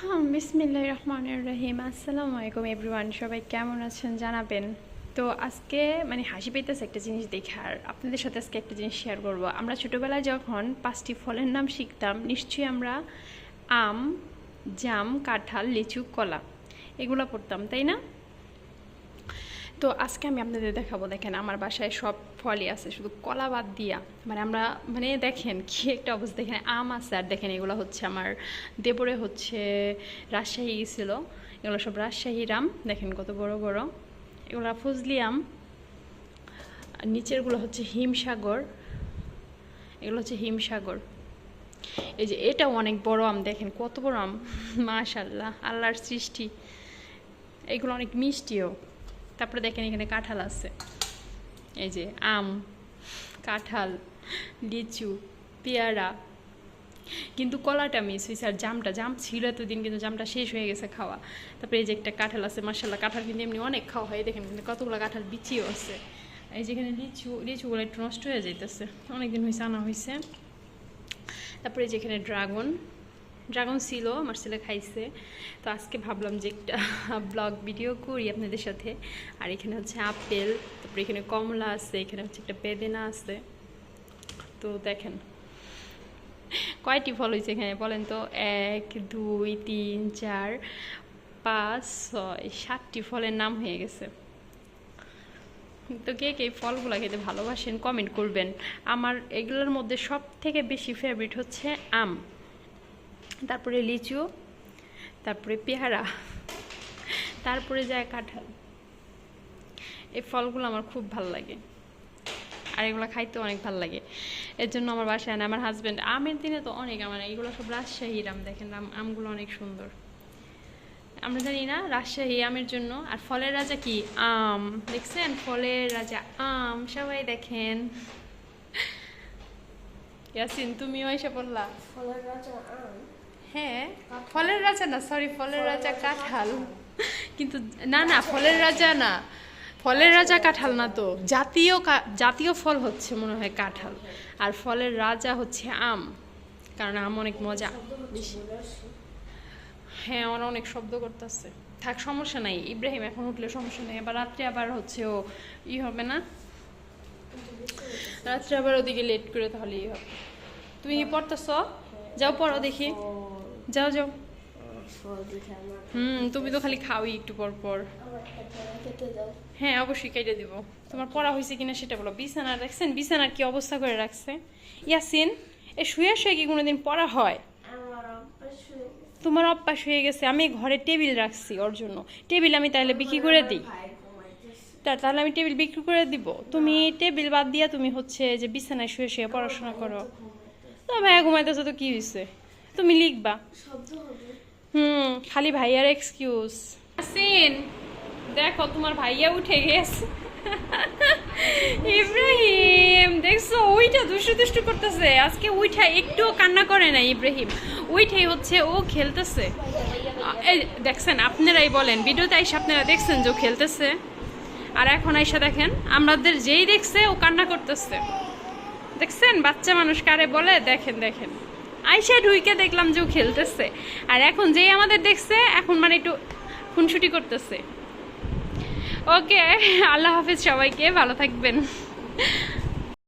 হ্যাঁ বিসমিল্লাহ রহমানুর রহিম। আসসালামু আলাইকুম এভরিওয়ান, সবাই কেমন আছেন জানাবেন? তো আজকে মানে হাসি পেতেছে একটা জিনিস দেখে, আর আপনাদের সাথে আজকে একটা জিনিস শেয়ার করব। আমরা ছোটোবেলায় যখন পাঁচটি ফলের নাম শিখতাম, নিশ্চয়ই আমরা আম, জাম, কাঁঠাল, লিচু, কলা, এগুলো পড়তাম, তাই না? তো আজকে আমি আপনাদের দেখাবো, দেখেন আমার বাসায় সব ফলই আছে, শুধু কলা বাদ দিয়া। মানে আমরা মানে দেখেন কি একটা অবস্থা দেখেন আম আছে আর দেখেন এগুলো হচ্ছে আমার দেবরে হচ্ছে রাজশাহী ছিল, এগুলো সব রাজশাহীর আম দেখেন কত বড় বড়। এগুলো ফজলি আম নিচেরগুলো হচ্ছে হিমসাগর, এগুলো হচ্ছে হিমসাগর। এই যে এটাও অনেক বড় আম, দেখেন কত বড় আম মাশাল্লাহ আল্লাহর সৃষ্টি। এগুলো অনেক মিষ্টিও। তারপরে দেখেন এখানে কাঁঠাল আছে। এই যে আম, কাঁঠাল, লিচু, পেয়ারা। কিন্তু কলাটা মিস হয়েছে আর জামটা, জাম ছিল এতদিন কিন্তু জামটা শেষ হয়ে গেছে খাওয়া। তারপরে এই যে একটা কাঁঠাল আছে মার্শাল্লাহ কাঁঠাল কিন্তু এমনি অনেক খাওয়া হয়। দেখেন কিন্তু কতগুলো কাঁঠাল বিচিও আছে। এই যেখানে লিচু, লিচুগুলো একটু নষ্ট হয়ে যাইতেছে। অনেকদিন হয়েছে আনা হয়েছে তারপরে যেখানে ড্রাগন। ড্রাগন ছিল, আমার ছেলে খাইছে। তো আজকে ভাবলাম যে একটা ব্লগ ভিডিও করি আপনাদের সাথে। আর এখানে হচ্ছে আপেল, তারপরে এখানে কমলা আছে, এখানে হচ্ছে একটা বেদেনা আছে। তো দেখেন, কয়টি ফল হয়েছে এখানে বলেন তো? এক, দুই, তিন, চার, পাঁচ, ছয়, সাতটি ফলের নাম হয়ে গেছে। তো কে কে ফলগুলো খেতে ভালোবাসেন কমেন্ট করবেন। আমার এগুলোর মধ্যে সব থেকে বেশি ফেভারিট হচ্ছে আম। তারপরে লিচু, তারপরে পেয়ারা, তারপরে যায় কাঁঠাল। এই ফলগুলো আমার খুব ভালো লাগে আর এগুলো খাইতে অনেক ভালো লাগে। এর জন্য আমার বাসায় আনে আমার হাজব্যান্ড আমের দিনে তো অনেক আমার, এগুলো সব রাজশাহীর আম দেখেন, আম, আমগুলো অনেক সুন্দর। আমরা জানি না রাজশাহী আমের জন্য। আর ফলের রাজা কি? আম। দেখছেন? ফলের রাজা আম, সবাই দেখেন। ইয়াসিন, তুমিও এসে পড়লা? ফলের রাজা আম? হ্যাঁ ফলের রাজা না সরি ফলের রাজা কাঁঠাল। কিন্তু না না ফলের রাজা না ফলের রাজা কাঁঠাল না তো জাতীয় জাতীয় ফল হচ্ছে মনে হয় কাঁঠাল আর ফলের রাজা হচ্ছে আম কারণ আম অনেক মজা। হ্যাঁ ওরা অনেক শব্দ করতেছে। থাক সমস্যা নাই ইব্রাহিম এখন উঠলে সমস্যা নেই আবার রাত্রে আবার হচ্ছে ও ই হবে না? রাত্রে আবার ওদিকে লেট করে তাহলে ই হবে। তুমি কি পড়তেছ? যাও পড়ো দেখি। যাও যাও। হুম তুমি তো খালি খাওই একটু পর পর। হ্যাঁ অবশ্যই কেটে দিব। তোমার পড়া হয়েছে কিনা সেটা বলো। বিছানা রাখছেন? বিছানার কি অবস্থা করে রাখছে? ইয়াসিন এ শুয়ে শুয়ে কি কোনোদিন পড়া হয়। তোমার অভ্যাস হয়ে গেছে। আমি ঘরে টেবিল রাখছি ওর জন্য। টেবিল আমি তাহলে বিক্রি করে দিই। তাহলে আমি টেবিল বিক্রি করে দিব। তুমি টেবিল বাদ দিয়া তুমি হচ্ছে যে বিছানায় শুয়ে শুয়ে পড়াশোনা করো। তো ভাইয়া ঘুমাইতেছো তো কি হয়েছে তুমি লিখবা। হুম খালি ভাইয়ার এক্সকিউজ আসিন দেখো তোমার ভাইয়া উঠে গেছে। ইব্রাহিম দেখছ ওইটা দুষ্টু দুষ্টু করতেছে। আজকে উইঠা একটুও কান্না করে না ইব্রাহিম। ওইটাই হচ্ছে ও খেলতেছে। এই দেখছেন আপনারাই বলেন ভিডিওতে আইসা আপনারা দেখছেন যে ও খেলতেছে? আর এখন আইসা দেখেন আমাদের যেই দেখছে ও কান্না করতেছে। দেখছেন বাচ্চা মানুষ কারে বলে? দেখেন দেখেন। আইসা ঢুইকে দেখলাম যে ও খেলতেছে। আর এখন যেই আমাদের দেখছে, এখন মানে একটু খুনসুটি করতেছে। ওকে, আল্লাহ হাফিজ সবাইকে, ভালো থাকবেন।